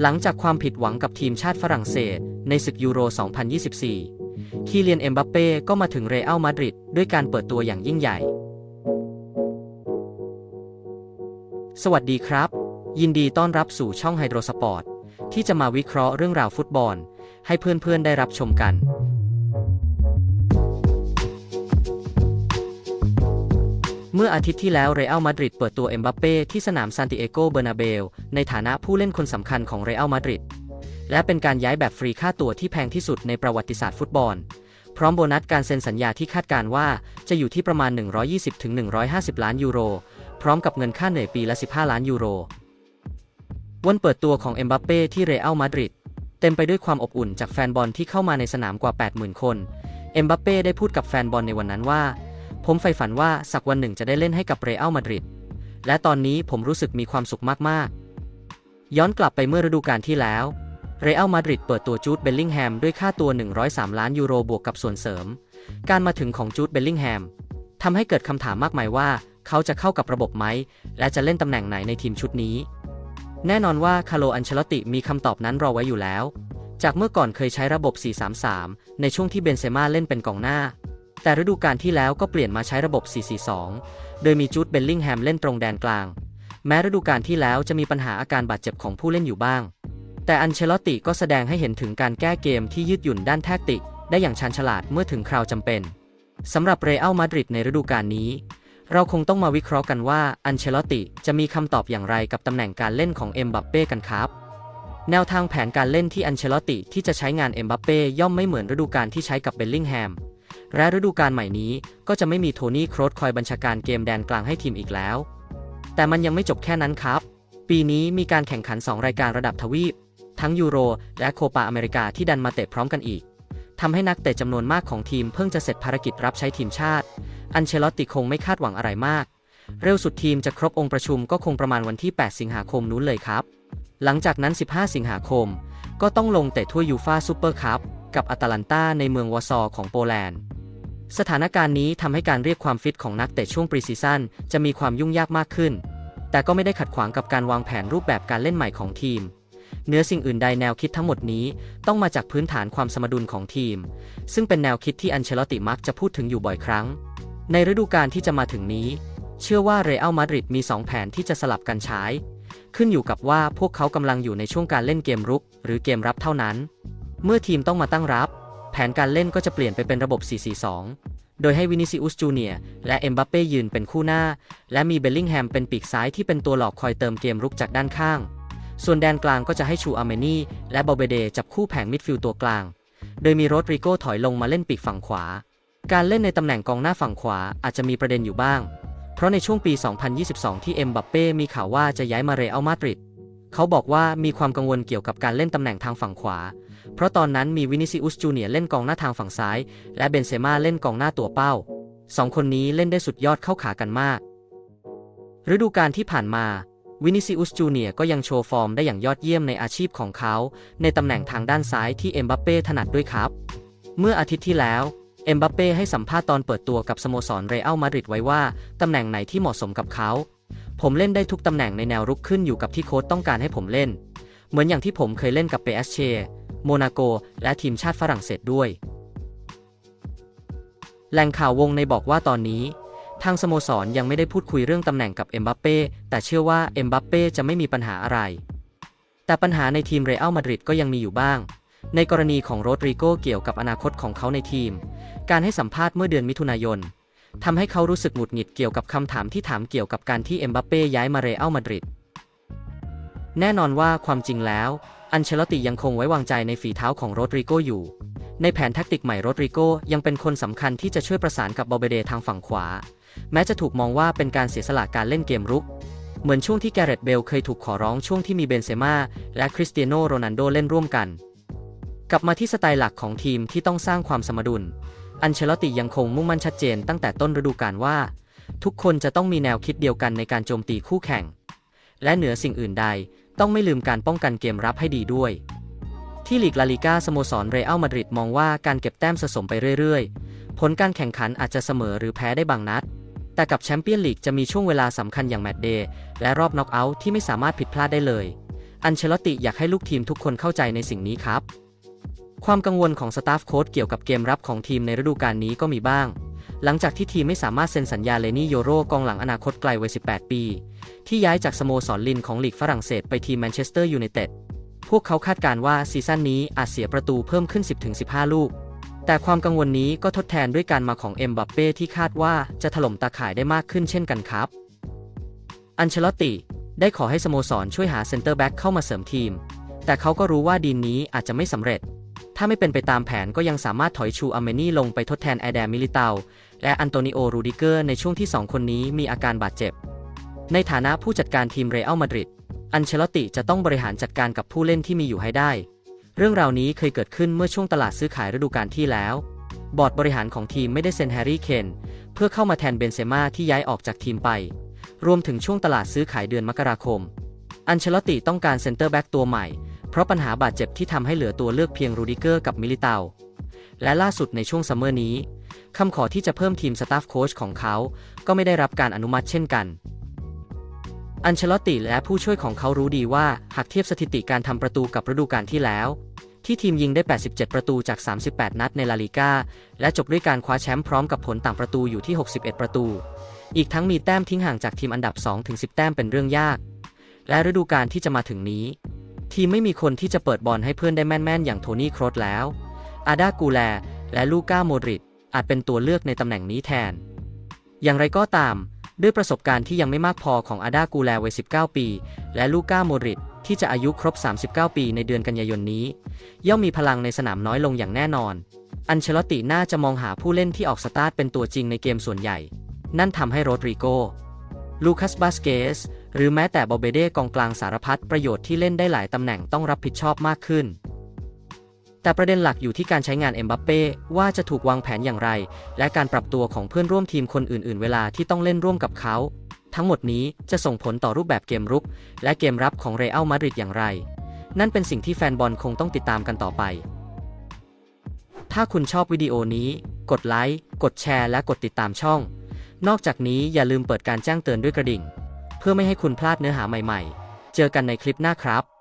หลังจากความผิดหวังกับทีมชาติฝรั่งเศส ในศึกยูโร 2024 คีเลียนเอ็มบัปเป้ก็มาถึงเรอัลมาดริดด้วยการเปิดตัวอย่างยิ่งใหญ่ สวัสดีครับ ยินดีต้อนรับสู่ช่องไฮโดรสปอร์ตที่จะมาวิเคราะห์เรื่องราวฟุตบอล ให้เพื่อนๆได้รับชมกัน เมื่ออาทิตย์ที่แล้วเรอัลมาดริดเปิดตัวเอ็มบัปเป้ที่สนามซานติเอโกเบอร์นาเบลในฐานะผู้เล่นคนสำคัญของเรอัลมาดริดและเป็นการย้ายแบบฟรีค่าตัวที่แพงที่สุดในประวัติศาสตร์ฟุตบอล พร้อมโบนัสการเซ็นสัญญาที่คาดการว่าจะอยู่ที่ประมาณ 120-150 ล้านยูโร พร้อมกับเงินค่าเหนื่อยปีละ 15 ล้านยูโร วันเปิดตัวของเอ็มบัปเป้ที่เรอัลมาดริดเต็มไปด้วยความอบอุ่นจากแฟนบอลที่เข้ามาในสนามกว่า 80,000 คน เอ็มบัปเป้ได้พูดกับแฟนบอลในวันนั้นว่า ผมใฝ่ฝันว่าสักวันหนึ่งจะได้เล่นให้กับเรอัลมาดริด และตอนนี้ผมรู้สึกมีความสุขมาก ๆ ย้อนกลับไปเมื่อฤดูกาลที่แล้ว เรอัลมาดริดเปิดตัวจูดเบลลิงแฮมด้วยค่าตัว 103 ล้านยูโรบวกกับส่วนเสริม การมาถึงของจูดเบลลิงแฮมทำให้เกิดคำถามมากมายว่า เขาจะเข้ากับระบบไหม และจะเล่นตำแหน่งไหนในทีมชุดนี้ แน่นอนว่าคาร์โลอันเชลติมีคำตอบนั้นรอไว้อยู่แล้ว จากเมื่อก่อนเคยใช้ระบบ 4-3-3 ในช่วงที่เบนเซม่าเล่นเป็นกองหน้า แต่ฤดูกาลที่แล้วก็เปลี่ยนมาใช้ระบบ 4-4-2 โดยมีจูดเบลลิงแฮมเล่นตรงแดนกลาง แม้ฤดูกาลที่แล้วจะมีปัญหาอาการบาดเจ็บของผู้เล่นอยู่บ้าง แต่อันเชลติก็แสดงให้เห็นถึงการแก้เกมที่ยืดหยุ่นด้านแทคติก ได้อย่างชาญฉลาดเมื่อถึงคราวจำเป็นสำหรับเรอัลมาดริดในฤดูกาลนี้ เราคงต้องมาวิเคราะห์กันว่าอันเชลติจะมีคำตอบอย่างไรกับตำแหน่งการเล่นของเอ็มบัปเป้กันครับแนวทางแผนการเล่นที่อันเชลติที่จะใช้งานเอ็มบัปเป้ย่อมไม่เหมือนฤดูกาลที่ใช้กับเบลลิงแฮม และฤดูกาลใหม่นี้ก็จะไม่มีโทนี่โครสคอยบัญชาการเกมแดนกลางให้ทีมอีกแล้ว แต่มันยังไม่จบแค่นั้นครับ ปีนี้มีการแข่งขัน 2 รายการระดับทวีป ทั้งยูโร และโคปาอเมริกาที่ดันมาเตะพร้อมกันอีกทำให้นักเตะจำนวนมากของทีมเพิ่งจะเสร็จภารกิจรับใช้ทีมชาติ อันเชลติคงไม่คาดหวังอะไรมาก เร็วสุดทีมจะครบองค์ประชุมก็คงประมาณวันที่ 8 สิงหาคมนู้นเลยครับ หลังจากนั้น 15 สิงหาคม ก็ต้องลงเตะถ้วยยูฟาซูเปอร์คัพกับอาตาลันตาในเมืองวอร์ซอของโปแลนด์ สถานการณ์นี้ทำให้การเรียกความฟิตของนักเตะช่วงปรีซีซั่นจะมีความยุ่งยากมากขึ้น แต่ก็ไม่ได้ขัดขวางกับการวางแผนรูปแบบการเล่นใหม่ของทีม เนื้อสิ่งอื่นใดแนวคิดทั้งหมดนี้ต้องมาจากพื้นฐานความสมดุลของทีม ซึ่งเป็นแนวคิดที่อันเชลติมักจะพูดถึงอยู่บ่อยครั้ง ในฤดูกาลที่จะมาถึงนี้ เชื่อว่าเรอัลมาดริดมี 2 แผนที่จะสลับกันใช้ขึ้นอยู่กับว่าพวกเขากำลังอยู่ในช่วงการเล่นเกมรุก หรือเกมรับเท่านั้น เมื่อทีมต้องมาตั้งรับ แผนการเล่นก็จะเปลี่ยนไปเป็นระบบ 4-4-2 โดยให้วินิซิอุสจูเนียและเอ็มบัปเป้ยืนเป็นคู่หน้า และมีเบลลิงแฮมเป็นปีกซ้ายที่เป็นตัวหลอกคอยเติมเกมรุกจากด้านข้าง ส่วนแดนกลางก็จะให้ชูอาเมนีและบอเบเดจับคู่แผงมิดฟิลด์ตัวกลาง โดยมีโรดริโกถอยลงมาเล่นปีกฝั่งขวา การเล่นในตำแหน่งกองหน้าฝั่งขวาอาจจะมีประเด็นอยู่บ้าง เพราะในช่วงปี 2022 ที่เอ็มบัปเป้มีข่าวว่าจะย้ายมาเรอัลมาดริดเขาบอกว่ามีความกังวลเกี่ยวกับการเล่นตำแหน่งทางฝั่งขวา เพราะตอนนั้นมีวินิซิอุสจูเนียร์เล่นกองหน้าทางฝั่งซ้าย และเบนเซม่าเล่นกองหน้าตัวเป้าสองคนนี้เล่นได้สุดยอดเข้าขากันมาก ฤดูกาลที่ผ่านมาวินิซิอุสจูเนียร์ก็ยังโชว์ฟอร์มได้อย่างยอดเยี่ยมในอาชีพของเขา ในตำแหน่งทางด้านซ้ายที่เอ็มบัปเป้ถนัดด้วยครับ เมื่ออาทิตย์ที่แล้ว เอ็มบัปเป้ให้สัมภาษณ์ตอนเปิดตัวกับสโมสรเรอัลมาดริดไว้ว่า ตำแหน่งไหนที่เหมาะสมกับเขา ผมเล่นได้ทุกตำแหน่งในแนวรุกขึ้นอยู่กับที่โค้ชต้องการให้ผมเล่น เหมือนอย่างที่ผมเคยเล่นกับเปเอสเช โมนาโก และทีมชาติฝรั่งเศสด้วย แหล่งข่าววงในบอกว่าตอนนี้ ทางสโมสรยังไม่ได้พูดคุยเรื่องตำแหน่งกับเอ็มบัปเป้แต่เชื่อว่าเอ็มบัปเป้จะไม่มีปัญหาอะไร แต่ปัญหาในทีมเรอัลมาดริดก็ยังมีอยู่บ้าง ในกรณีของโรดริโกเกี่ยวกับอนาคตของเขาในทีม การให้สัมภาษณ์เมื่อเดือนมิถุนายนทำให้เขารู้สึกหงุดหงิดเกี่ยวกับคำถามที่ถามเกี่ยวกับการที่เอ็มบัปเป้ย้ายมาเรอัลมาดริด แน่นอนว่าความจริงแล้ว อันเชลติยังคงไว้วางใจในฝีเท้าของโรดริโกอยู่ ในแผนแทคติกใหม่โรดริโกยังเป็นคนสำคัญที่จะช่วยประสานกับบอเบเดทางฝั่งขวา แม้จะถูกมองว่าเป็นการเสียสละการเล่นเกมรุก เหมือนช่วงที่แกเรตเบลเคยถูกขอร้องช่วงที่มีเบนเซม่าและคริสเตียโนโรนัลโดเล่นร่วมกัน กลับมาที่สไตล์หลักของทีมที่ต้องสร้างความสมดุล อันเชลติยังคงมุ่งมั่นชัดเจนตั้งแต่ต้นฤดูกาลว่า ทุกคนจะต้องมีแนวคิดเดียวกันในการโจมตีคู่แข่ง และเหนือสิ่งอื่นใด ต้องไม่ลืมการป้องกันเกมรับให้ดีด้วย ที่ลีกลาลิก้าสโมสรเรอัลมาดริดมองว่าการเก็บแต้มสะสมไปเรื่อยๆ ผลการแข่งขันอาจจะเสมอหรือแพ้ได้บางนัด แต่กับแชมเปี้ยนลีกจะมีช่วงเวลาสำคัญอย่างแมตช์เดย์และรอบน็อกเอาท์ที่ไม่สามารถผิดพลาดได้เลย อันเชลติอยากให้ลูกทีมทุกคนเข้าใจในสิ่งนี้ครับ ความกังวลของสตาฟโค้ชเกี่ยวกับเกมรับของทีมในฤดูกาลนี้ก็มีบ้าง หลังจากที่ทีมไม่สามารถเซ็นสัญญาเลนี่โยโรกองหลังอนาคตไกลวัย 18 ปี ที่ย้ายจากสโมสรลินของลีกฝรั่งเศสไปทีมแมนเชสเตอร์ยูไนเต็ด พวกเขาคาดการณ์ว่าซีซั่นนี้อาจเสียประตูเพิ่มขึ้น 10-15 ลูก แต่ความกังวลนี้ก็ทดแทนด้วยการมาของเอ็มบัปเป้ที่คาดว่าจะถล่มตาข่ายได้มากขึ้นเช่นกันครับ อันเชลติ ได้ขอให้สโมสรช่วยหาเซนเตอร์แบ็กเข้ามาเสริมทีม แต่เขาก็รู้ว่าดีลนี้อาจจะไม่สำเร็จถ้าไม่เป็นไปตามแผนก็ยังสามารถถอยชูอเมนี่ลงไปทดแทนแอร์แดมิลิเตา และอันโตนิโอ รูดิเกอร์ในช่วงที่ 2 คนนี้มีอาการบาดเจ็บ ในฐานะผู้จัดการทีมเรอัลมาดริด อันเชลติจะต้องบริหารจัดการกับผู้เล่นที่มีอยู่ให้ได้ เรื่องราวนี้เคยเกิดขึ้นเมื่อช่วงตลาดซื้อขายฤดูกาลที่แล้ว บอร์ดบริหารของทีมไม่ได้เซ็นแฮร์รี่ เคน เพื่อเข้ามาแทนเบนเซม่าที่ย้ายออกจากทีมไป รวมถึงช่วงตลาดซื้อขายเดือนมกราคม อันเชลตติต้องการเซนเตอร์แบ็กตัวใหม่ เพราะปัญหาบาดเจ็บที่ทำให้เหลือตัวเลือกเพียงรูดิเกอร์กับมิลิเตาและล่าสุดในช่วงซัมเมอร์นี้ คำขอที่จะเพิ่มทีมสตาฟโค้ชของเขา ก็ไม่ได้รับการอนุมัติเช่นกัน อันเชลอตติและผู้ช่วยของเขารู้ดีว่า หากเทียบสถิติการทำประตูกับฤดูกาลที่แล้ว ที่ทีมยิงได้ 87 ประตูจาก 38 นัดในลาลิก้า และจบด้วยการคว้าแชมป์พร้อมกับผลต่างประตูอยู่ที่ 61 ประตู อีกทั้งมีแต้มทิ้งห่างจากทีมอันดับ2-10 แต้มเป็นเรื่องยาก และฤดูกาลที่จะมาถึงนี้ ทีมไม่มีคนที่จะเปิดบอลให้เพื่อนได้แม่นๆ อย่างโทนี่ครอสแล้ว อาดากูแล และลูก้าโมดริด อาจเป็นตัวเลือกในตำแหน่งนี้แทน อย่างไรก็ตาม ด้วยประสบการณ์ที่ยังไม่มากพอของอาดากูแลวัย 19 ปี และลูก้าโมริดที่จะอายุครบ 39 ปีในเดือนกันยายนนี้ ย่อมมีพลังในสนามน้อยลงอย่างแน่นอน อันเชลตติน่าจะมองหาผู้เล่นที่ออกสตาร์ทเป็นตัวจริงในเกมส่วนใหญ่ นั่นทำให้โรดริโก ลูคัส บาสเกส หรือแม้แต่บอเบเดกองกลางสารพัดประโยชน์ที่เล่นได้หลายตำแหน่งต้องรับผิดชอบมากขึ้น แต่ประเด็นหลักอยู่ที่การใช้งานเอ็มบัปเป้ว่าจะถูกวางแผนอย่างไร และการปรับตัวของเพื่อนร่วมทีมคนอื่น ๆ เวลาที่ต้องเล่นร่วมกับเขา ทั้งหมดนี้จะส่งผลต่อรูปแบบเกมรุก และเกมรับของเรอัลมาดริดอย่างไร นั่นเป็นสิ่งที่แฟนบอลคงต้องติดตามกันต่อไป ถ้าคุณชอบวิดีโอนี้ กดไลค์กดแชร์ และกดติดตามช่อง นอกจากนี้อย่าลืมเปิดการแจ้งเตือนด้วยกระดิ่ง เพื่อไม่ให้คุณพลาดเนื้อหาใหม่ ๆ เจอกันในคลิปหน้าครับ